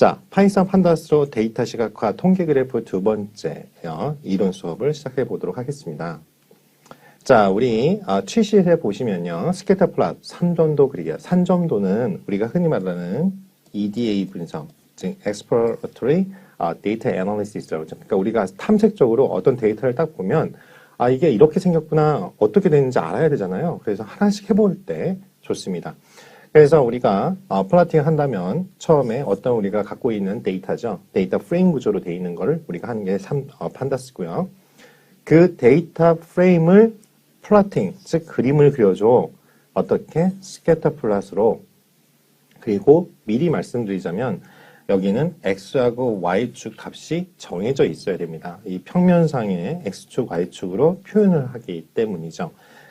자, 파이썬 판다스로 데이터 시각화 통계 그래프 두 번째요. 이론 수업을 시작해 보도록 하겠습니다. 자, 우리 아, 취시에 보시면요. 스케터 플롯 3점도 그리기야. 3점도는 우리가 흔히 말하는 EDA 분석, 즉 Exploratory 아, Data Analysis라고 하죠. 그러니까 우리가 탐색적으로 어떤 데이터를 딱 보면 아, 이게 이렇게 생겼구나. 어떻게 되는지 알아야 되잖아요. 그래서 하나씩 해볼 때 좋습니다. 그래서 우리가 어, 플라팅 한다면 처음에 어떤 우리가 갖고 있는 데이터죠. 데이터 프레임 구조로 되어 있는 거를 우리가 하는 게 삼, 어, 판다스고요. 그 데이터 프레임을 플라팅, 즉 그림을 그려줘. 어떻게? 스캐터 플롯으로. 그리고 미리 말씀드리자면 여기는 x하고 y축 값이 정해져 있어야 됩니다. 이 평면상의 x축, y축으로 표현을 하기 때문이죠.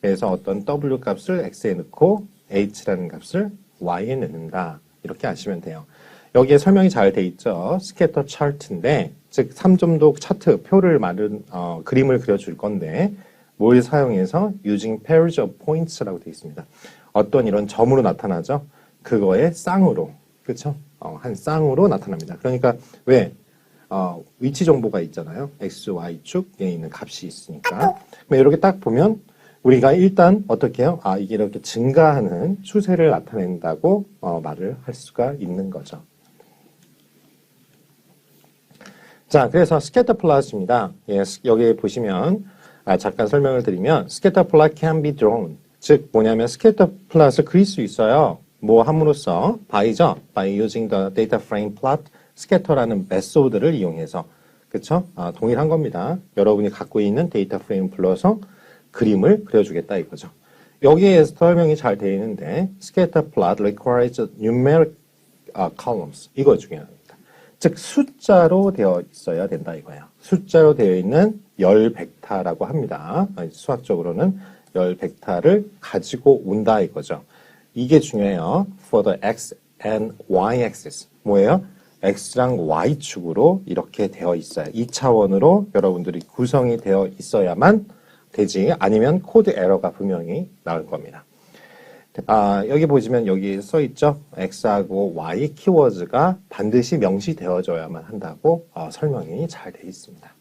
그래서 어떤 w 값을 x에 넣고 h라는 값을 y에 넣는다. 이렇게 아시면 돼요. 여기에 설명이 잘 돼 있죠. 스캐터 차트인데, 즉 3점도 차트 표를 말은 어, 그림을 그려줄 건데 뭘 사용해서 using pairs of points라고 되어 있습니다. 어떤 이런 점으로 나타나죠. 그거의 쌍으로, 그렇죠? 어, 한 쌍으로 나타납니다. 그러니까 왜 어, 위치 정보가 있잖아요. x, y 축에 있는 값이 있으니까. 이렇게 딱 보면 우리가 일단 어떻게 해요? 아, 이게 이렇게 증가하는 추세를 나타낸다고 어, 말을 할 수가 있는 거죠. 자, 그래서 스캐터 플롯입니다. 예, 스- 여기 보시면 아, 잠깐 설명을 드리면 스캐터 플롯 can be drawn. 즉 뭐냐면 스캐터 플롯을 그릴 수 있어요. 뭐 함으로써 by죠. by using the data frame plot scatter라는 메소드를 이용해서 그쵸? 아, 동일한 겁니다. 여러분이 갖고 있는 데이터 프레임 불러서 그림을 그려주겠다 이거죠. 여기에 설명이 잘 되어 있는데 scatter plot requires numeric 아, columns 이거 중요합니다. 즉 숫자로 되어 있어야 된다 이거예요. 숫자로 되어 있는 열 벡터라고 합니다. 아니, 수학적으로는 열 벡터를 가지고 온다 이거죠. 이게 중요해요. For the x and y axis 뭐예요? x랑 y 축으로 이렇게 되어 있어요. 2차원으로 여러분들이 구성이 되어 있어야만 되지 아니면 코드 에러가 분명히 나올 겁니다. 아, 여기 보시면 여기 써 있죠. X하고 Y 키워드가 반드시 명시되어져야만 한다고 어, 설명이 잘 되어 있습니다.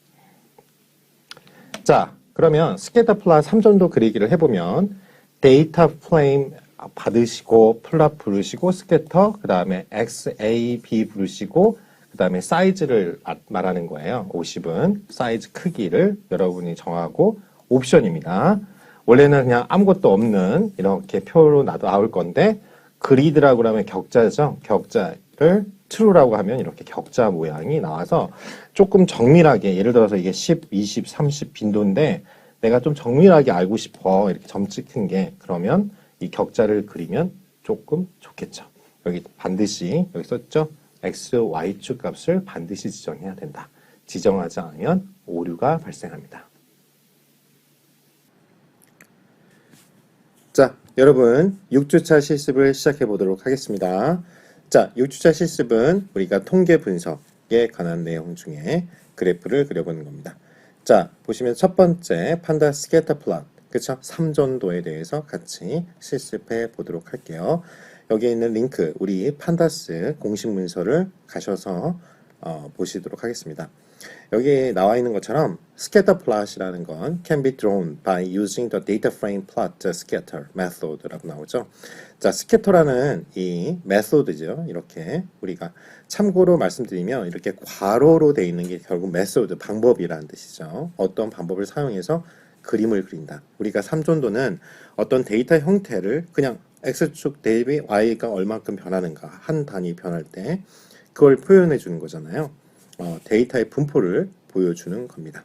자, 그러면 스캐터 플롯 3점도 그리기를 해보면 데이터 플레임 받으시고 플롯 부르시고 스캐터 그 다음에 X, A, B 부르시고 그 다음에 사이즈를 아- 말하는 거예요. 50은 사이즈 크기를 여러분이 정하고 옵션입니다. 원래는 그냥 아무것도 없는 이렇게 표로 나올 건데 그리드라고 그러면 격자죠. 격자를 true라고 하면 이렇게 격자 모양이 나와서 조금 정밀하게 예를 들어서 이게 10, 20, 30 빈도인데 내가 좀 정밀하게 알고 싶어 이렇게 점 찍힌 게 그러면 이 격자를 그리면 조금 좋겠죠. 여기 반드시 여기 썼죠. x, y축 값을 반드시 지정해야 된다. 지정하지 않으면 오류가 발생합니다. 자, 여러분 6주차 실습을 시작해 보도록 하겠습니다. 자, 6주차 실습은 우리가 통계 분석에 관한 내용 중에 그래프를 그려보는 겁니다. 자, 보시면 첫 번째 판다 스캐터 플롯, 그쵸? 3전도에 대해서 같이 실습해 보도록 할게요. 여기에 있는 링크, 우리 판다스 공식 문서를 가셔서 어, 보시도록 하겠습니다. 여기 나와 있는 것처럼 scatter plot이라는 건 can be drawn by using the data frame plot scatter method라고 나오죠. 자, scatter라는 이 method죠. 이렇게 우리가 참고로 말씀드리면 이렇게 괄호로 되어 있는 게 결국 method 방법이라는 뜻이죠. 어떤 방법을 사용해서 그림을 그린다. 우리가 3존도는 어떤 데이터 형태를 그냥 x축 대비 y가 얼만큼 변하는가 한 단위 변할 때 그걸 표현해 주는 거잖아요. 어, 데이터의 분포를 보여주는 겁니다.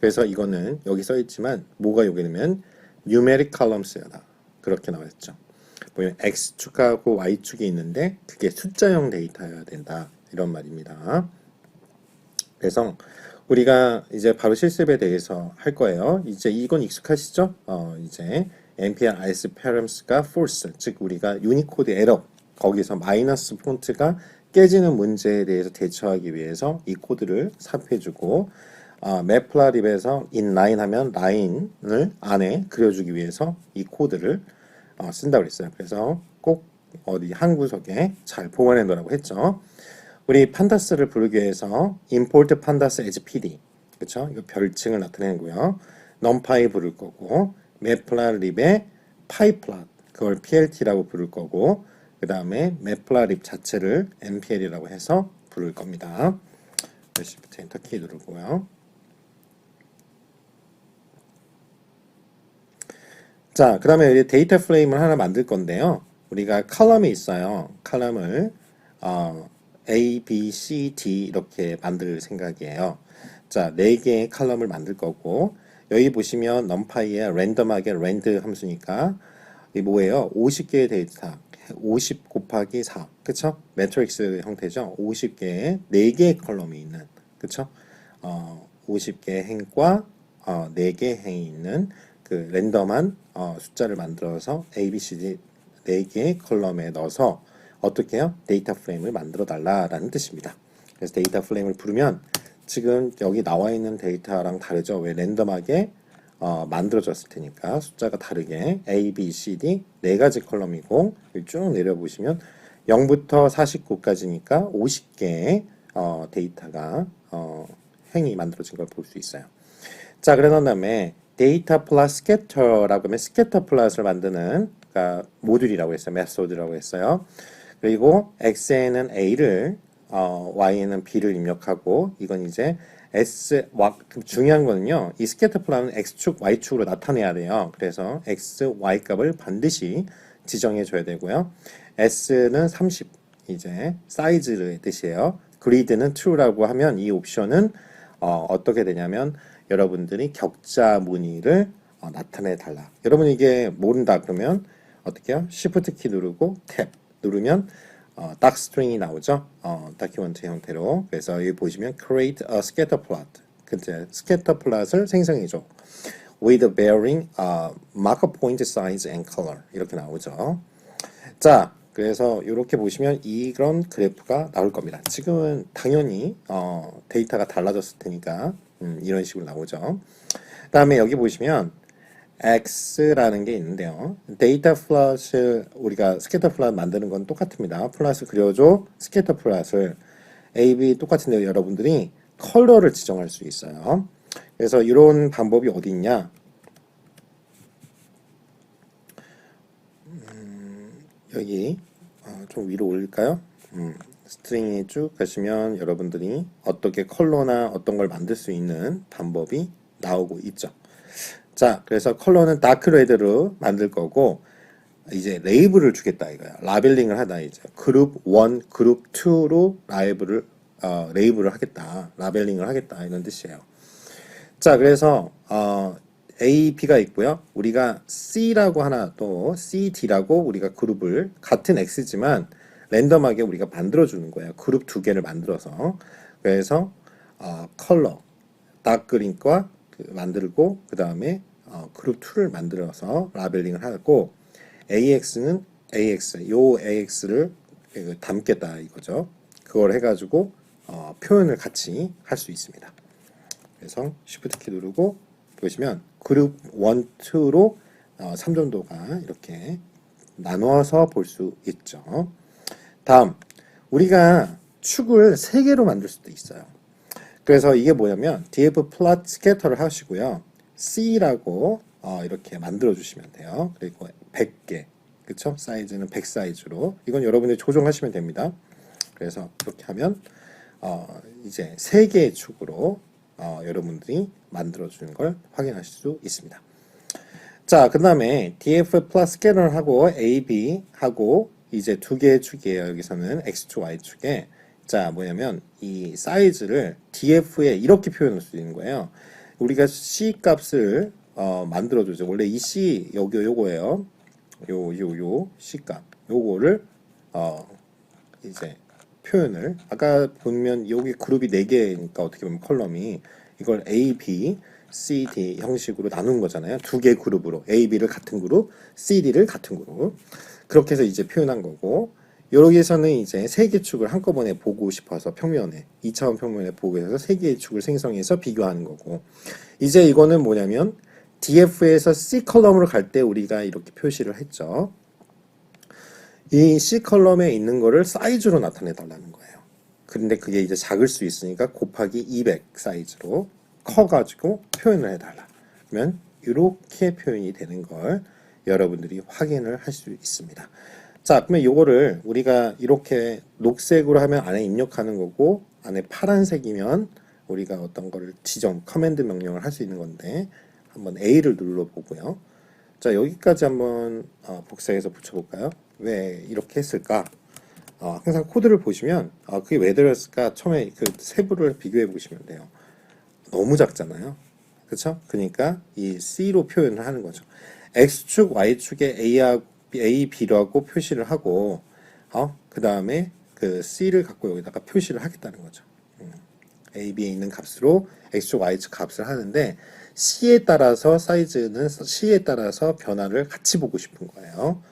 그래서 이거는 여기 써 있지만 뭐가 여기냐면 numeric columns다. 그렇게 나왔죠. 보면 x축하고 y축이 있는데 그게 숫자형 데이터여야 된다. 이런 말입니다. 그래서 우리가 이제 바로 실습에 대해서 할 거예요. 이제 이건 익숙하시죠? 어, 이제 npr is params가 false, 즉 우리가 유니코드 에러 거기서 마이너스 폰트가 깨지는 문제에 대해서 대처하기 위해서 이 코드를 삽입해주고 아, 매플라립에서 inline 하면 라인을 안에 그려주기 위해서 이 코드를 어, 쓴다고 그랬어요. 그래서 꼭 어디 한 구석에 잘 보관해 놓으라고 했죠. 우리 판다스를 부르기 위해서 import pandas as pd 그쵸? 이거 별칭을 나타내고요. numpy 부를 거고 matplotlib의 pyplot 그걸 plt라고 부를 거고 그 다음에 matplotlib 자체를 npl이라고 해서 부를 겁니다. Shift 엔터 키 누르고요. 자, 그 다음에 여기 데이터 프레임을 하나 만들 건데요. 우리가 컬럼이 있어요. 컬럼을 어, A, B, C, D 이렇게 만들 생각이에요. 자, 네 개의 컬럼을 만들 거고 여기 보시면 numPy에 랜덤하게 랜드 함수니까 이 뭐예요? 50개의 데이터 50 곱하기 4 그쵸? 매트릭스 형태죠. 50개의 4개의 컬럼이 있는 그쵸? 어, 50개의 행과 어, 4개의 행이 있는 그 랜덤한 어, 숫자를 만들어서 A, B, C, D 4개의 컬럼에 넣어서 어떻게 해요? 데이터 프레임을 만들어 달라라는 뜻입니다. 그래서 데이터 프레임을 부르면 지금 여기 나와 있는 데이터랑 다르죠? 왜 랜덤하게 어, 만들어졌을 테니까 숫자가 다르게 A, B, C, D 네 가지 컬럼이고 쭉 내려보시면 0부터 49까지니까 50개의 어, 데이터가 어, 행이 만들어진 걸 볼 수 있어요. 자, 그런 다음에 데이터 플러스 스캐터라고 하면 스캐터 플러스를 만드는 그러니까 모듈이라고 했어요. 메소드라고 했어요. 그리고 x에는 a를 어, y에는 b를 입력하고 이건 이제 s 와, 중요한 거는요. 이 스캐터 플러스는 x축, y축으로 나타내야 돼요. 그래서 x, y 값을 반드시 지정해 줘야 되고요. s는 30 이제 사이즈의 뜻이에요. 그리드는 true라고 하면 이 옵션은 어, 어떻게 되냐면 여러분들이 격자 무늬를 어, 나타내 달라. 여러분 이게 모른다 그러면 어떻게 해요? Shift 키 누르고 탭 누르면 어, 딱 스트링이 나오죠. 어, 다큐멘트 형태로. 그래서 여기 보시면 create a scatter plot. 근데 scatter plot을 생성해 줘. with bearing uh, marker point size and color 이렇게 나오죠. 자, 그래서 이렇게 보시면 이런 그래프가 나올 겁니다. 지금은 당연히 어, 데이터가 달라졌을 테니까 음, 이런 식으로 나오죠. 다음에 여기 보시면 x라는 게 있는데요. 데이터 플롯을 우리가 스캐터 플롯 만드는 건 똑같습니다. 플롯을 그려줘 스캐터 플롯을 A, B 똑같은데 여러분들이 컬러를 지정할 수 있어요. 그래서 이런 방법이 어디 있냐? 음, 여기 어, 좀 위로 올릴까요? 음, 스트링에 쭉 가시면 여러분들이 어떻게 컬러나 어떤 걸 만들 수 있는 방법이 나오고 있죠. 자, 그래서 컬러는 다크 레드로 만들 거고 이제 레이블을 주겠다 이거야. 라벨링을 하다 이제 그룹 1, 그룹 2로 라이블을 어, 레이블을 하겠다. 라벨링을 하겠다 이런 뜻이에요. 자, 그래서 어, A, B가 있고요. 우리가 C라고 하나 또 C, D라고 우리가 그룹을 같은 X지만 랜덤하게 우리가 만들어 주는 거예요. 그룹 두 개를 만들어서 그래서 어, 컬러 다크린과 그 만들고 그 다음에 어, 그룹 2를 만들어서 라벨링을 하고 AX는 AX 요 AX를 그 담겠다 이거죠. 그걸 해가지고 어, 표현을 같이 할 수 있습니다. 그래서 Shift 키 누르고 보시면 그룹 1, 2로 어, 3점도가 이렇게 나누어서 볼 수 있죠. 다음 우리가 축을 세 개로 만들 수도 있어요. 그래서 이게 뭐냐면 df plot scatter를 하시고요. c라고 어, 이렇게 만들어 주시면 돼요. 그리고 100개 그쵸? 사이즈는 100 사이즈로 이건 여러분들이 조정하시면 됩니다. 그래서 이렇게 하면 어, 이제 세 개의 축으로 어, 여러분들이 만들어 주는 걸 확인하실 수 있습니다. 자, 그 다음에 df 플러스 스캐너를 하고 ab 하고 이제 두 개의 축이에요. 여기서는 x축, y축에 자 뭐냐면 이 사이즈를 df에 이렇게 표현할 수 있는 거예요. 우리가 c 값을 어, 만들어주죠. 원래 이 c 여기 요거예요. 요 요 요 c 값 요거를 어, 이제 표현을 아까 보면 여기 그룹이 4개니까 어떻게 보면 컬럼이 이걸 A, B, C, D 형식으로 나눈 거잖아요. 두 개 그룹으로 A, B를 같은 그룹, C, D를 같은 그룹 그렇게 해서 이제 표현한 거고 여기에서는 이제 세 개 축을 한꺼번에 보고 싶어서 평면에 2차원 평면에 보고 해서 세 개의 축을 생성해서 비교하는 거고 이제 이거는 뭐냐면 DF에서 C 컬럼으로 갈 때 우리가 이렇게 표시를 했죠. 이 C 컬럼에 있는 거를 사이즈로 나타내 달라는 거예요. 근데 그게 이제 작을 수 있으니까 곱하기 200 사이즈로 커가지고 표현을 해달라. 그러면 이렇게 표현이 되는 걸 여러분들이 확인을 할 수 있습니다. 자, 그러면 요거를 우리가 이렇게 녹색으로 하면 안에 입력하는 거고 안에 파란색이면 우리가 어떤 거를 지정, 커맨드 명령을 할 수 있는 건데 한번 A를 눌러보고요. 자, 여기까지 한번 어, 복사해서 붙여볼까요? 왜 이렇게 했을까? 어, 항상 코드를 보시면 아, 그게 왜 들었을까? 처음에 그 세부를 비교해 보시면 돼요. 너무 작잖아요. 그렇죠? 그러니까 이 C로 표현을 하는 거죠. X축, Y축에 A하고 A, B라고 표시를 하고 어? 그 다음에 그 C를 갖고 여기다가 표시를 하겠다는 거죠. 음. A, B에 있는 값으로 X축, Y축 값을 하는데 C에 따라서 사이즈는 C에 따라서 변화를 같이 보고 싶은 거예요.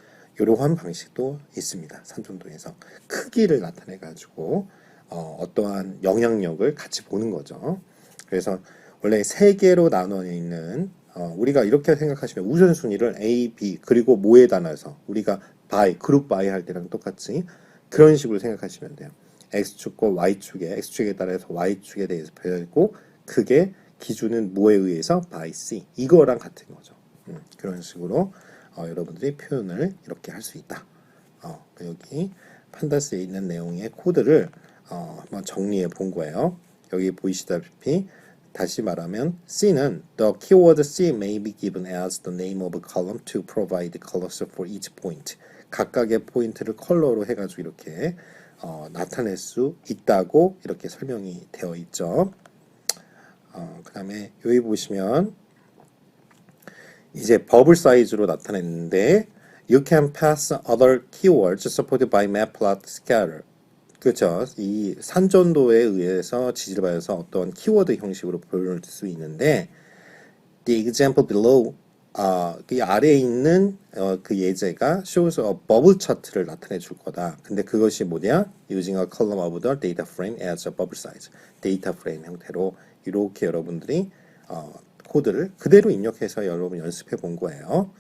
이러한 방식도 있습니다. 삼촌도에서 크기를 나타내 가지고 어, 어떠한 영향력을 같이 보는 거죠. 그래서 원래 세 개로 나눠 있는 어, 우리가 이렇게 생각하시면 우선순위를 A, B 그리고 뭐에 나눠서 우리가 by 그룹 by 할 때랑 똑같이 그런 식으로 생각하시면 돼요. X축과 Y축에 X축에 따라서 Y축에 대해서 배우고 그게 기준은 뭐에 의해서 by C 이거랑 같은 거죠. 음, 그런 식으로 어, 여러분들이 표현을 이렇게 할 수 있다. 어, 여기 판다스에 있는 내용의 코드를 어, 한번 정리해 본 거예요. 여기 보이시다시피 다시 말하면 C는 the keyword C may be given as the name of a column to provide colors for each point. 각각의 포인트를 컬러로 해가지고 이렇게 어, 나타낼 수 있다고 이렇게 설명이 되어 있죠. 어, 그 다음에 여기 보시면 이제 버블 사이즈로 나타냈는데 you can pass other keywords supported by matplotlib 그렇죠. 이 산전도에 의해서 지지를 받아서 어떤 키워드 형식으로 보여줄 수 있는데 the example below 아, 그 아래에 있는 어, 그 예제가 shows a bubble chart를 나타내 줄 거다. 근데 그것이 뭐냐? using a column of the data frame as a bubble size. 데이터 프레임 형태로 이렇게 여러분들이 어, 코드를 그대로 입력해서 여러분 연습해 본 거예요.